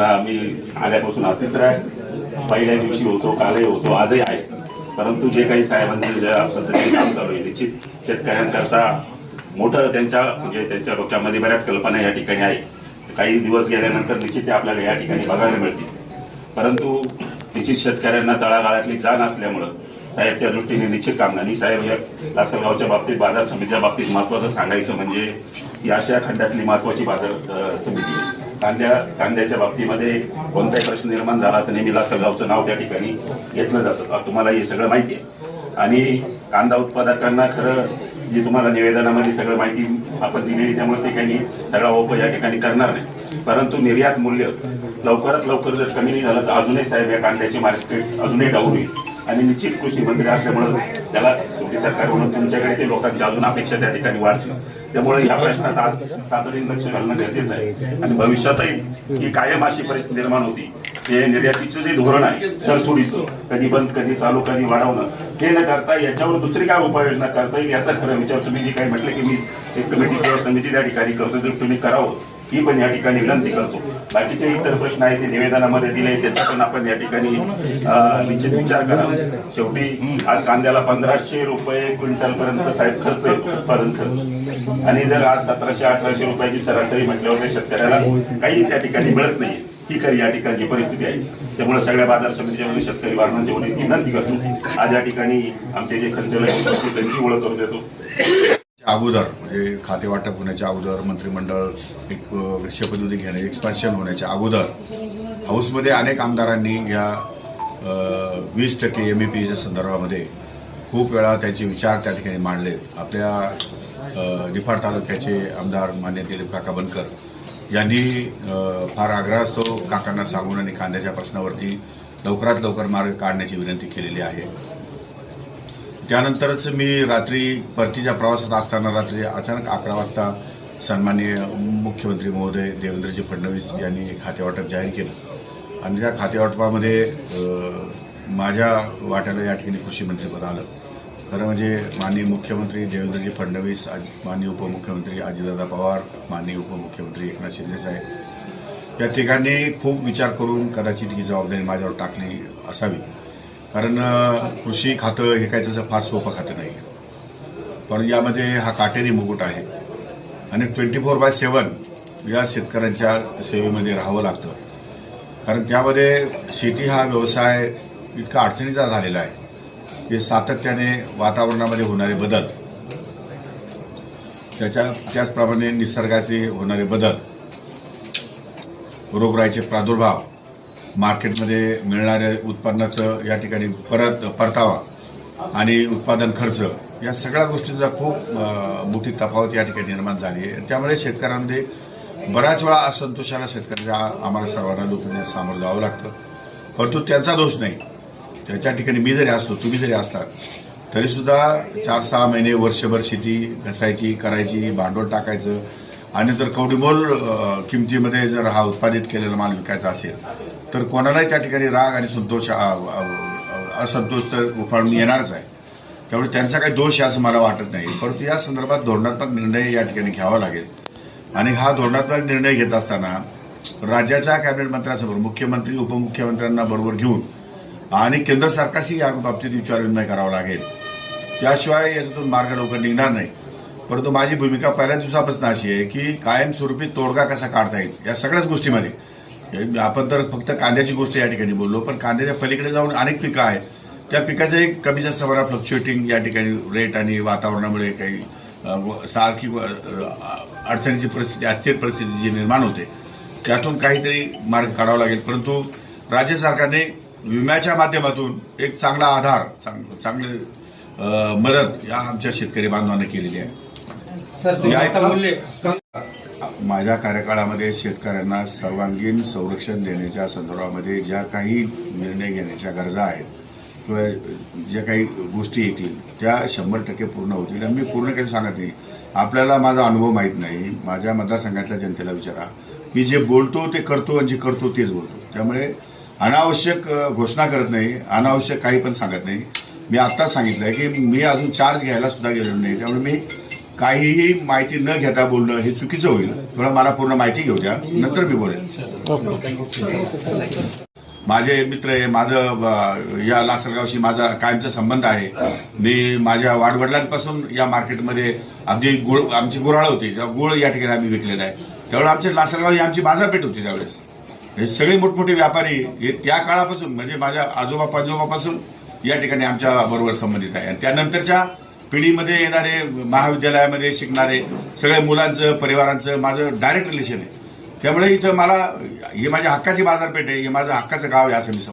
कांदा मी आल्यापासून हा तिसरा आहे पहिल्या दिवशी होतो कालही होतो आजही आहे. परंतु जे काही साहेबांचं ज्या पद्धतीने काम चालू आहे निश्चित शेतकऱ्यांकरता मोठं त्यांच्या म्हणजे त्यांच्या डोक्यामध्ये बऱ्याच कल्पना या ठिकाणी आहे काही दिवस गेल्यानंतर निश्चित ते आपल्याला या ठिकाणी बघायला मिळतील. परंतु निश्चित शेतकऱ्यांना तळागाळातली जाण असल्यामुळं साहेब त्या दृष्टीने निश्चित काम नाही. साहेब या लासलगावच्या बाबतीत बाजार समितीच्या बाबतीत महत्वाचं सांगायचं म्हणजे ही आशिया खंडातली महत्वाची बाजार समिती आहे. कांद्या कांद्याच्या बाबतीमध्ये कोणताही प्रश्न निर्माण झाला तर नेहमी लासलगावचं नाव त्या ठिकाणी घेतलं जातं. तुम्हाला हे सगळं माहिती आहे. आणि कांदा उत्पादकांना खरं जी तुम्हाला निवेदनामध्ये सगळं माहिती आपण दिलेली त्यामुळे ते काही सगळा ओप या ठिकाणी करणार नाही. परंतु निर्यात मूल्य लवकरात लवकर जर कमी नाही झालं तर अजूनही साहेब या कांद्याचे मार्केट अजूनही डाऊन होईल. आणि निश्चित कृषी मंत्री असल्यामुळे त्याला सरकार म्हणून तुमच्याकडे ते लोकांची अजून अपेक्षा त्या ठिकाणी वाढतील त्यामुळे या प्रश्नात आज तातडीने लक्ष घालणं गरजेचं आहे. आणि भविष्यातही ही कायम अशी परिस्थिती निर्माण होती. हे निर्यातीचं जे धोरण आहे तरसोडीचं कधी बंद कधी चालू कधी वाढवणं हे न करता याच्यावर दुसरी काय उपाययोजना करता येईल याचा खरं विचार तुम्ही जे काही म्हटलं की मी एक कमिटी किंवा समिती त्या ठिकाणी करतो तुम्ही करावं. ही पण या ठिकाणी विनंती करतो. बाकीचे इतर प्रश्न आहेत ते निवेदनामध्ये दिले त्याचा पण आपण या ठिकाणी निश्चित विचार करा. शेवटी आज कांद्याला पंधराशे रुपये क्विंटल पर्यंत साहेब खर्च उत्पादन खर्च. आणि जर आज सतराशे अठराशे रुपयाची सरासरी म्हटल्यावर शेतकऱ्याला काही त्या ठिकाणी मिळत नाही. ही खरी या ठिकाणची परिस्थिती आहे. त्यामुळे सगळ्या बाजार समितीच्या वतीने शेतकरी बांधवांच्या वतीने विनंती करतो. आज या ठिकाणी आमचे जे संचालक त्यांची ओळख करून देतो. अगोदर म्हणजे खाते वाटप होण्याच्या अगोदर मंत्रिमंडळ एक शपथविधी घेणे एक्सपान्शन होण्याच्या अगोदर हाऊसमध्ये अनेक आमदारांनी या वीस टक्के एम ई पीच्या संदर्भामध्ये खूप वेळा त्याचे विचार त्या ठिकाणी मांडले. आपल्या निफाड तालुक्याचे आमदार मान्य दिलीप काका बनकर यांनी फार आग्रह असतो काकांना सांगून आणि कांद्याच्या प्रश्नावरती लवकरात लवकर मार्ग काढण्याची विनंती केलेली आहे. त्यानंतरच मी रात्री परतीच्या प्रवासात असताना रात्री अचानक अकरा वाजता सन्माननीय मुख्यमंत्री महोदय देवेंद्रजी फडणवीस यांनी खातेवाटप जाहीर केलं. आणि त्या खातेवाटपामध्ये माझ्या वाट्याला या ठिकाणी कृषी मंत्रीपद आलं. खरं म्हणजे माननीय मुख्यमंत्री देवेंद्रजी फडणवीस आज माननीय उपमुख्यमंत्री अजितदादा पवार माननीय उपमुख्यमंत्री एकनाथ शिंदेसाहेब या ठिकाणी खूप विचार करून कदाचित ही जबाबदारी माझ्यावर टाकली असावी. कारण कृषी खातं हे काय त्याचं फार सोपं खातं नाही पण यामध्ये हा काटेरी मुकुट आहे. आणि ट्वेंटी फोर बाय सेवन या शेतकऱ्यांच्या सेवेमध्ये राहावं लागतं. कारण त्यामध्ये शेती हा व्यवसाय इतका अडचणीचा झालेला आहे की सातत्याने वातावरणामध्ये होणारे बदल त्याच्या त्याचप्रमाणे निसर्गाचे होणारे बदल रोगराईचे प्रादुर्भाव मार्केटमध्ये मिळणाऱ्या उत्पन्नाचं या ठिकाणी परत परतावा आणि उत्पादन खर्च या सगळ्या गोष्टींचा खूप मोठी तफावत या ठिकाणी निर्माण झाली आहे. त्यामुळे शेतकऱ्यांमध्ये बऱ्याच वेळा असंतोषाला शेतकऱ्याच्या आम्हाला सर्वांना लोकांना सामोरं जावं लागतं. परंतु त्यांचा दोष नाही. त्याच्या ठिकाणी मी जरी असतो तुम्ही जरी असला तरीसुद्धा चार सहा महिने वर्षभर शेती घसायची करायची भांडवल टाकायचं आणि जर कवडीमोल किमतीमध्ये जर हा उत्पादित केलेला माल विकायचा असेल तर कोणालाही त्या ठिकाणी राग आणि संतोष असंतोष तर उफाळून येणारच आहे. त्यामुळे त्यांचा काही दोष असं मला वाटत नाही. परंतु या संदर्भात धोरणात्मक निर्णय या ठिकाणी घ्यावा लागेल. आणि हा धोरणात्मक निर्णय घेत असताना राज्याच्या कॅबिनेट मंत्र्यांसमोर मुख्यमंत्री उपमुख्यमंत्र्यांना बरोबर घेऊन आणि केंद्र सरकारशी या बाबतीत विचारविनिमय करावा लागेल. त्याशिवाय याच्यातून मार्ग लवकर निघणार नाही. परंतु माझी भूमिका पहिल्या दिवसापासून अशी आहे की कायमस्वरूपी तोडगा कसा काढता येईल या सगळ्याच गोष्टीमध्ये आपण तर फक्त कांद्याची गोष्ट या ठिकाणी बोललो पण कांद्याच्या पलीकडे जाऊन अनेक पिकं आहेत. त्या पिकाचं एक कमी जास्त प्रमाणात फ्लक्च्युएटिंग या ठिकाणी रेट आणि वातावरणामुळे काही सारखी अडचणीची परिस्थिती अस्थिर परिस्थिती जी निर्माण होते त्यातून काहीतरी मार्ग काढावा लागेल. परंतु राज्य सरकारने विम्याच्या माध्यमातून एक चांगला आधार चांग- चांगले मदत या आमच्या शेतकरी बांधवांना केलेली आहे. सर माझ्या कार्यकाळामध्ये शेतकऱ्यांना सर्वांगीण संरक्षण देण्याच्या संदर्भामध्ये ज्या काही निर्णय घेण्याच्या गरजा आहेत किंवा ज्या काही गोष्टी येतील त्या शंभर टक्के पूर्ण होतील. आणि मी पूर्ण काही सांगत नाही. आपल्याला माझा अनुभव माहीत नाही. माझ्या मतदारसंघातल्या जनतेला विचारा. मी जे बोलतो ते करतो आणि जे करतो तेच बोलतो. त्यामुळे अनावश्यक घोषणा करत नाही. अनावश्यक काही पण सांगत नाही. मी आत्ताच आहे की मी अजून चार्ज घ्यायला सुद्धा गेलेलो नाही. त्यामुळे मी काहीही माहिती न घेता बोलणं हे चुकीचं होईल. थोडं मला पूर्ण माहिती घेऊ द्या. नंतर मी बोलेन. माझे मित्र आहे माझं या लासलगावशी माझा कायमचा संबंध आहे. मी माझ्या वाडवडिलांपासून या मार्केटमध्ये अगदी गुळ आमची गुराळ होती. तेव्हा गुळ या ठिकाणी आम्ही विकलेला आहे. त्यावेळेस आमचे लासलगाव ही आमची बाजारपेठ होती त्यावेळेस. हे सगळे मोठमोठे व्यापारी हे त्या काळापासून म्हणजे माझ्या आजोबा पंजोबापासून या ठिकाणी आमच्या बरोबर संबंधित आहे. आणि त्यानंतरच्या पिढीमध्ये येणारे महाविद्यालयामध्ये शिकणारे सगळे मुलांचं परिवारांचं माझं डायरेक्ट रिलेशन आहे. त्यामुळे इथं मला हे माझ्या हक्काची बाजारपेठ आहे हे माझं हक्काचं गाव आहे असं मी